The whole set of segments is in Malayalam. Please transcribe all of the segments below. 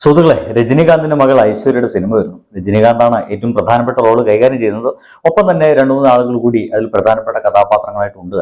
സുഹൃത്തുക്കളെ രജനീകാന്തിന്റെ മകൾ ഐശ്വര്യയുടെ സിനിമ വരുന്നു. രജനീകാന്താണ് ഏറ്റവും പ്രധാനപ്പെട്ട റോൾ കൈകാര്യം ചെയ്യുന്നത്. ഒപ്പം തന്നെ രണ്ടു മൂന്ന് ആളുകൾ കൂടി അതിൽ പ്രധാനപ്പെട്ട കഥാപാത്രങ്ങളായിട്ട് ഉണ്ട്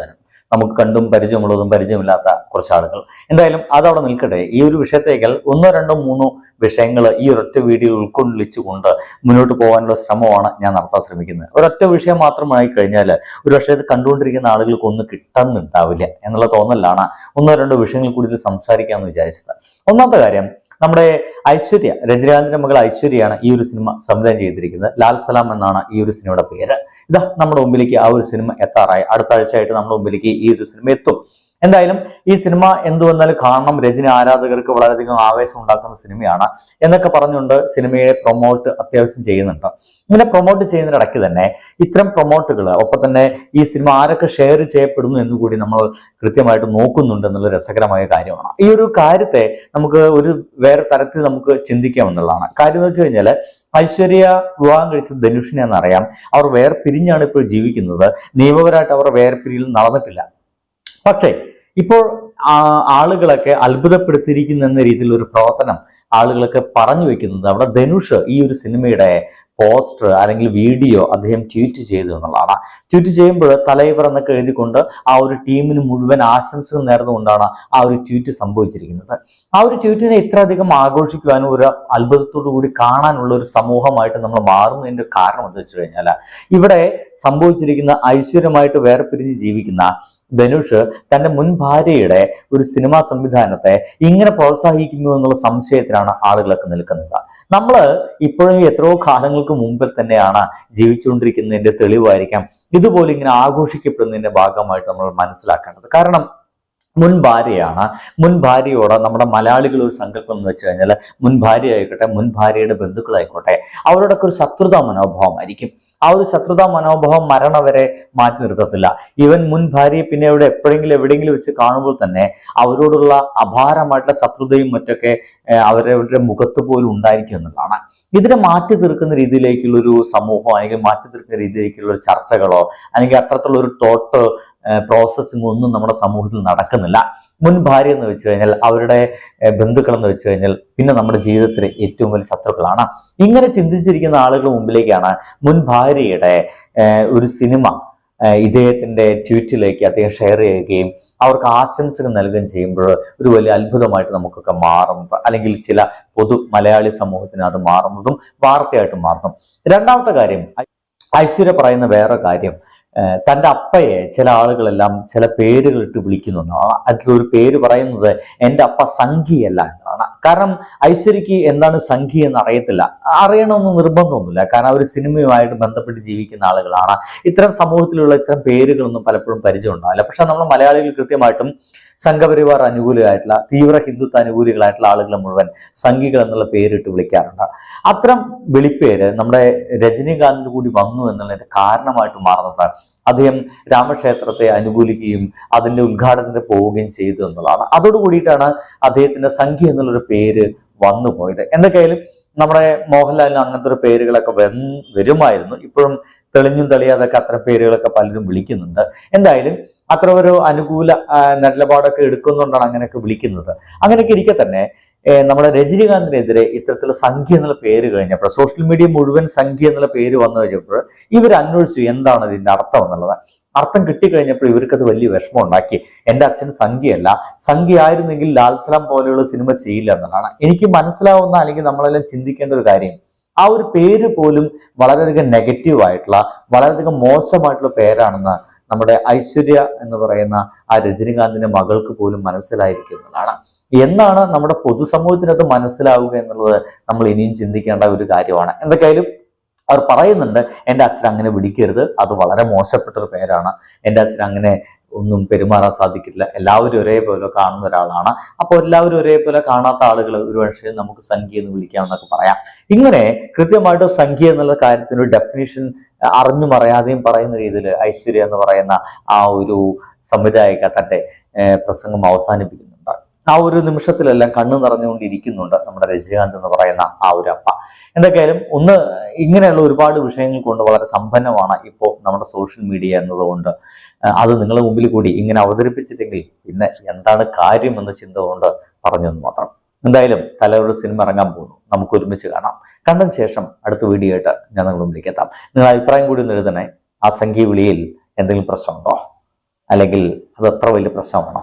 നമുക്ക് കണ്ടും പരിചയമുള്ളതും പരിചയമില്ലാത്ത കുറച്ച് ആളുകൾ. എന്തായാലും അതവിടെ നിൽക്കട്ടെ. ഈ ഒരു വിഷയത്തേക്കാൾ ഒന്നോ രണ്ടോ മൂന്നോ വിഷയങ്ങൾ ഈ ഒരൊറ്റ വീഡിയോ ഉൾക്കൊള്ളിച്ചുകൊണ്ട് മുന്നോട്ട് പോകാനുള്ള ശ്രമമാണ് ഞാൻ നടത്താൻ ശ്രമിക്കുന്നത്. ഒരൊറ്റ വിഷയം മാത്രമായി കഴിഞ്ഞാൽ ഒരു വിഷയത്ത് കണ്ടുകൊണ്ടിരിക്കുന്ന ആളുകൾക്ക് ഒന്നും കിട്ടുന്നുണ്ടാവില്ല എന്നുള്ള തോന്നലാണ് ഒന്നോ രണ്ടോ വിഷയങ്ങൾ കൂടി സംസാരിക്കാമെന്ന് വിചാരിച്ചത്. ഒന്നാമത്തെ കാര്യം നമ്മുടെ ഐശ്വര്യ രജനീകാന്തിന്റെ മകൾ ഐശ്വര്യയാണ് ഈ ഒരു സിനിമ സംവിധാനം ചെയ്തിരിക്കുന്നത്. ലാൽ സലാം എന്നാണ് ഈ ഒരു സിനിമയുടെ പേര്. ഇതാ നമ്മുടെ മുമ്പിലേക്ക് ആ ഒരു സിനിമ എത്താറായി. അടുത്ത ആഴ്ചയായിട്ട് നമ്മുടെ മുമ്പിലേക്ക് ഈ ഒരു സിനിമ എത്തും. എന്തായാലും ഈ സിനിമ എന്തു വന്നാലും കാണണം. രജനി ആരാധകർക്ക് വളരെയധികം ആവേശം ഉണ്ടാക്കുന്ന സിനിമയാണ്. എന്നൊക്കെ പറഞ്ഞുകൊണ്ട് സിനിമയെ പ്രൊമോട്ട് അത്യാവശ്യം ചെയ്യുന്നുണ്ട്. ഇങ്ങനെ പ്രൊമോട്ട് ചെയ്യുന്നതിനിടയ്ക്ക് തന്നെ ഇത്തരം പ്രൊമോട്ടുകൾ ഒപ്പം തന്നെ ഈ സിനിമ ആരൊക്കെ ഷെയർ ചെയ്യപ്പെടുന്നു എന്ന് കൂടി നമ്മൾ കൃത്യമായിട്ട് നോക്കുന്നുണ്ട് എന്നുള്ള രസകരമായ കാര്യമാണ്. ഈ ഒരു കാര്യത്തെ നമുക്ക് ഒരു വേറെ തരത്തിൽ നമുക്ക് ചിന്തിക്കാം എന്നുള്ളതാണ്. കാര്യം എന്ന് വെച്ച് കഴിഞ്ഞാൽ ഐശ്വര്യ വിവാഹം കഴിച്ചത് ധനുഷിനെ എന്നറിയാം അവർ വേർപിരിഞ്ഞാണ് ഇപ്പോൾ ജീവിക്കുന്നത്. നിയമപരമായിട്ട് അവർ വേർപിരിയിൽ നടന്നിട്ടില്ല. പക്ഷേ ഇപ്പോൾ ആളുകളൊക്കെ അത്ഭുതപ്പെടുത്തിയിരിക്കുന്നു എന്ന രീതിയിൽ ഒരു പ്രവർത്തനം ആളുകളൊക്കെ പറഞ്ഞു വെക്കുന്നത്. അവിടെ ധനുഷ് ഈ ഒരു സിനിമയുടെ പോസ്റ്റർ അല്ലെങ്കിൽ വീഡിയോ അദ്ദേഹം ട്വീറ്റ് ചെയ്തു എന്നുള്ളതാണ്. ട്വീറ്റ് ചെയ്യുമ്പോൾ തലൈവർ എന്നൊക്കെ എഴുതിക്കൊണ്ട് ആ ഒരു ടീമിന് മുഴുവൻ ആശംസകൾ നേർന്നുകൊണ്ടാണ് ആ ഒരു ട്വീറ്റ് സംഭവിച്ചിരിക്കുന്നത്. ആ ഒരു ട്വീറ്റിനെ ഇത്രയധികം ആഘോഷിക്കുവാനും ഒരു അത്ഭുതത്തോടു കൂടി കാണാനുള്ള ഒരു സമൂഹമായിട്ട് നമ്മൾ മാറുന്നതിന്റെ കാരണം എന്താ വെച്ച് കഴിഞ്ഞാൽ ഇവിടെ സംഭവിച്ചിരിക്കുന്ന ഐശ്വര്യമായിട്ട് വേർപിരിഞ്ഞ് ജീവിക്കുന്ന ധനുഷ് തന്റെ മുൻ ഭാര്യയുടെ ഒരു സിനിമാ സംവിധാനത്തെ ഇങ്ങനെ പ്രോത്സാഹിക്കുന്നു എന്നുള്ള സംശയത്തിലാണ് ആളുകളൊക്കെ നിൽക്കുന്നത്. നമ്മൾ ഇപ്പോഴും എത്രയോ കാലങ്ങൾക്ക് മുമ്പിൽ തന്നെയാണ് ജീവിച്ചുകൊണ്ടിരിക്കുന്നതിന്റെ തെളിവായിരിക്കാം. ഇതുപോലെ ഇങ്ങനെ ആഘോഷിക്കപ്പെടുന്നതിന്റെ ഭാഗമായിട്ട് നമ്മൾ മനസ്സിലാക്കേണ്ടത്. കാരണം മുൻ ഭാര്യയാണ് മുൻ ഭാര്യയോട് നമ്മുടെ മലയാളികൾ ഒരു സങ്കല്പം എന്ന് വെച്ച് കഴിഞ്ഞാൽ മുൻ ഭാര്യ ആയിക്കോട്ടെ മുൻ ഭാര്യയുടെ ബന്ധുക്കളായിക്കോട്ടെ അവരോടൊക്കെ ഒരു ശത്രുതാ മനോഭാവമായിരിക്കും ആ ഒരു ശത്രുതാ മനോഭാവം മരണം വരെ മാറ്റി നിർത്തത്തില്ല. ഇവൻ മുൻ ഭാര്യയെ പിന്നെ ഇവിടെ എപ്പോഴെങ്കിലും എവിടെയെങ്കിലും വെച്ച് കാണുമ്പോൾ തന്നെ അവരോടുള്ള അപാരമായിട്ടുള്ള ശത്രുതയും മറ്റൊക്കെ അവരവരുടെ മുഖത്ത് പോലും ഉണ്ടായിരിക്കും എന്നുള്ളതാണ്. ഇതിനെ മാറ്റി തീർക്കുന്ന രീതിയിലേക്കുള്ള ഒരു സമൂഹം അല്ലെങ്കിൽ മാറ്റി തീർക്കുന്ന രീതിയിലേക്കുള്ള ഒരു ചർച്ചകളോ അല്ലെങ്കിൽ അത്തരത്തിലുള്ള ഒരു തോട്ട് പ്രോസസ്സിംഗ് ഒന്നും നമ്മുടെ സമൂഹത്തിൽ നടക്കുന്നില്ല. മുൻ ഭാര്യ എന്ന് വെച്ച് കഴിഞ്ഞാൽ അവരുടെ ബന്ധുക്കൾ എന്ന് വെച്ച് കഴിഞ്ഞാൽ പിന്നെ നമ്മുടെ ജീവിതത്തിലെ ഏറ്റവും വലിയ ശത്രുക്കളാണ്. ഇങ്ങനെ ചിന്തിച്ചിരിക്കുന്ന ആളുകൾ മുമ്പിലേക്കാണ് മുൻ ഭാര്യയുടെ ഒരു സിനിമ ഇദ്ദേഹത്തിന്റെ ട്വീറ്റിലേക്ക് അദ്ദേഹം ഷെയർ ചെയ്യുകയും അവർക്ക് ആശംസകൾ നൽകുകയും ചെയ്യുമ്പോൾ ഒരു വലിയ അത്ഭുതമായിട്ട് നമുക്കൊക്കെ മാറും. അല്ലെങ്കിൽ ചില പൊതു മലയാളി സമൂഹത്തിന് അത് മാറുന്നതും വാർത്തയായിട്ട് മാറുന്നു രണ്ടാമത്തെ കാര്യം ഐശ്വര്യ പറയുന്ന വേറെ കാര്യം. തന്റെ അപ്പയെ ചില ആളുകളെല്ലാം ചില പേരുകളിട്ട് വിളിക്കുന്നുണ്ട് അതിലൊരു പേര് പറയുന്നത് എന്റെ അപ്പ സംഘിയല്ല എന്നാണ് കാരണം ഐശ്വര്യക്ക് എന്താണ് സംഖ്യ എന്ന് അറിയത്തില്ല അറിയണമെന്ന് നിർബന്ധമൊന്നുമില്ല. കാരണം അവർ സിനിമയുമായിട്ട് ബന്ധപ്പെട്ട് ജീവിക്കുന്ന ആളുകളാണ്. ഇത്തരം സമൂഹത്തിലുള്ള ഇത്തരം പേരുകളൊന്നും പലപ്പോഴും പരിചയം ഉണ്ടാവില്ല പക്ഷെ നമ്മൾ മലയാളികൾ കൃത്യമായിട്ടും സംഘപരിവാർ അനുകൂലികളായിട്ടുള്ള തീവ്ര ഹിന്ദുത്വ അനുകൂലികളായിട്ടുള്ള ആളുകളെ മുഴുവൻ സംഘികൾ എന്നുള്ള പേരിട്ട് വിളിക്കാറുണ്ട്. അത്തരം വിളിപ്പേര് നമ്മുടെ രജനീകാന്തിന് കൂടി വന്നു എന്നുള്ളതിന്റെ കാരണമായിട്ട് മാറുന്നത് അദ്ദേഹം രാമക്ഷേത്രത്തെ അനുകൂലിക്കുകയും അതിന്റെ ഉദ്ഘാടനത്തിന് പോവുകയും ചെയ്തു എന്നുള്ളതാണ്. അതോട് കൂടിയിട്ടാണ് അദ്ദേഹത്തിന്റെ സംഖ്യ എന്നുള്ളൊരു പേര് വന്നു പോയത്. എന്തൊക്കെയായാലും നമ്മുടെ മോഹൻലാലിന് അങ്ങനത്തെ ഒരു പേരുകളൊക്കെ വരുമായിരുന്നു. ഇപ്പോഴും തെളിഞ്ഞും തെളിയാതൊക്കെ അത്ര പേരുകളൊക്കെ പലരും വിളിക്കുന്നുണ്ട്. എന്തായാലും അത്ര ഒരു അനുകൂല നിലപാടൊക്കെ എടുക്കുന്നുകൊണ്ടാണ് അങ്ങനെയൊക്കെ വിളിക്കുന്നത്. അങ്ങനെയൊക്കെ ഇരിക്കെ തന്നെ നമ്മുടെ രജനീകാന്തിനെതിരെ ഇത്തരത്തിലുള്ള സംഖ്യ എന്നുള്ള പേര് കഴിഞ്ഞപ്പോൾ സോഷ്യൽ മീഡിയ മുഴുവൻ സംഖ്യ എന്നുള്ള പേര് വന്നു കഴിഞ്ഞപ്പോൾ ഇവർ അന്വേഷിച്ചു എന്താണ് ഇതിന്റെ അർത്ഥം എന്നുള്ളത്. അർത്ഥം കിട്ടിക്കഴിഞ്ഞപ്പോൾ ഇവർക്കത് വലിയ വിഷമം ഉണ്ടാക്കി എന്റെ അച്ഛൻ സംഖ്യയല്ല. സംഖ്യ ആയിരുന്നെങ്കിൽ ലാൽ സലാം പോലെയുള്ള സിനിമ ചെയ്യില്ല എന്നുള്ളതാണ്. എനിക്ക് മനസ്സിലാവുന്ന അല്ലെങ്കിൽ നമ്മളെല്ലാം ചിന്തിക്കേണ്ട ഒരു കാര്യം ആ ഒരു പേര് പോലും വളരെയധികം നെഗറ്റീവ് ആയിട്ടുള്ള വളരെയധികം മോശമായിട്ടുള്ള പേരാണെന്ന് നമ്മുടെ ഐശ്വര്യ എന്ന് പറയുന്ന ആ രജനീകാന്തിന്റെ മകൾക്ക് പോലും മനസ്സിലായിരിക്കുന്നതാണ്. എന്നാണ് നമ്മുടെ പൊതുസമൂഹത്തിനത് മനസ്സിലാവുക എന്നുള്ളത് നമ്മൾ ഇനിയും ചിന്തിക്കേണ്ട ഒരു കാര്യമാണ്. എന്തൊക്കെയായാലും അവർ പറയുന്നുണ്ട് എന്റെ അച്ഛൻ അങ്ങനെ വിളിക്കരുത്. അത് വളരെ മോശപ്പെട്ട ഒരു പേരാണ്. എന്റെ അച്ഛൻ അങ്ങനെ ഒന്നും പെരുമാറാൻ സാധിക്കില്ല. എല്ലാവരും ഒരേപോലെ കാണുന്ന ഒരാളാണ്. അപ്പോൾ എല്ലാവരും ഒരേപോലെ കാണാത്ത ആളുകൾ ഒരു പക്ഷേ നമുക്ക് സംഖ്യ എന്ന് വിളിക്കാമെന്നൊക്കെ പറയാം. ഇങ്ങനെ കൃത്യമായിട്ട് സംഖ്യ എന്നുള്ള കാര്യത്തിന് ഒരു ഡെഫിനേഷൻ അറിഞ്ഞു മറയാതെയും പറയുന്ന രീതിയിൽ ഐശ്വര്യ എന്ന് പറയുന്ന ആ ഒരു സംവിധായക തന്റെ പ്രസംഗം അവസാനിപ്പിക്കുന്നുണ്ട്. ആ ഒരു നിമിഷത്തിലെല്ലാം കണ്ണു നിറഞ്ഞുകൊണ്ടിരിക്കുന്നുണ്ട് നമ്മുടെ രജനീകാന്ത് എന്ന് പറയുന്ന ആ ഒരു അപ്പ. എന്തൊക്കെയായാലും ഒന്ന് ഇങ്ങനെയുള്ള ഒരുപാട് വിഷയങ്ങൾ കൊണ്ട് വളരെ സമ്പന്നമാണ് ഇപ്പോൾ നമ്മുടെ സോഷ്യൽ മീഡിയ എന്നതുകൊണ്ട്. അത് നിങ്ങളുടെ മുമ്പിൽ കൂടി ഇങ്ങനെ അവതരിപ്പിച്ചിട്ടെങ്കിൽ പിന്നെ എന്താണ് കാര്യം എന്ന ചിന്ത കൊണ്ട് പറഞ്ഞു എന്ന് മാത്രം. എന്തായാലും തലവരുടെ സിനിമ ഇറങ്ങാൻ പോകുന്നു. നമുക്ക് ഒരുമിച്ച് കാണാം. കണ്ടതിന് ശേഷം അടുത്ത വീഡിയോ ആയിട്ട് ഞാൻ നിങ്ങളുടെ മുമ്പിലേക്ക് എത്താം. നിങ്ങൾ അഭിപ്രായം കൂടി ഒന്ന് എഴുതണേ. ആ സംഖ്യ വിളിയിൽ എന്തെങ്കിലും പ്രശ്നമുണ്ടോ? അല്ലെങ്കിൽ അത് അത്ര വലിയ പ്രശ്നമാണോ?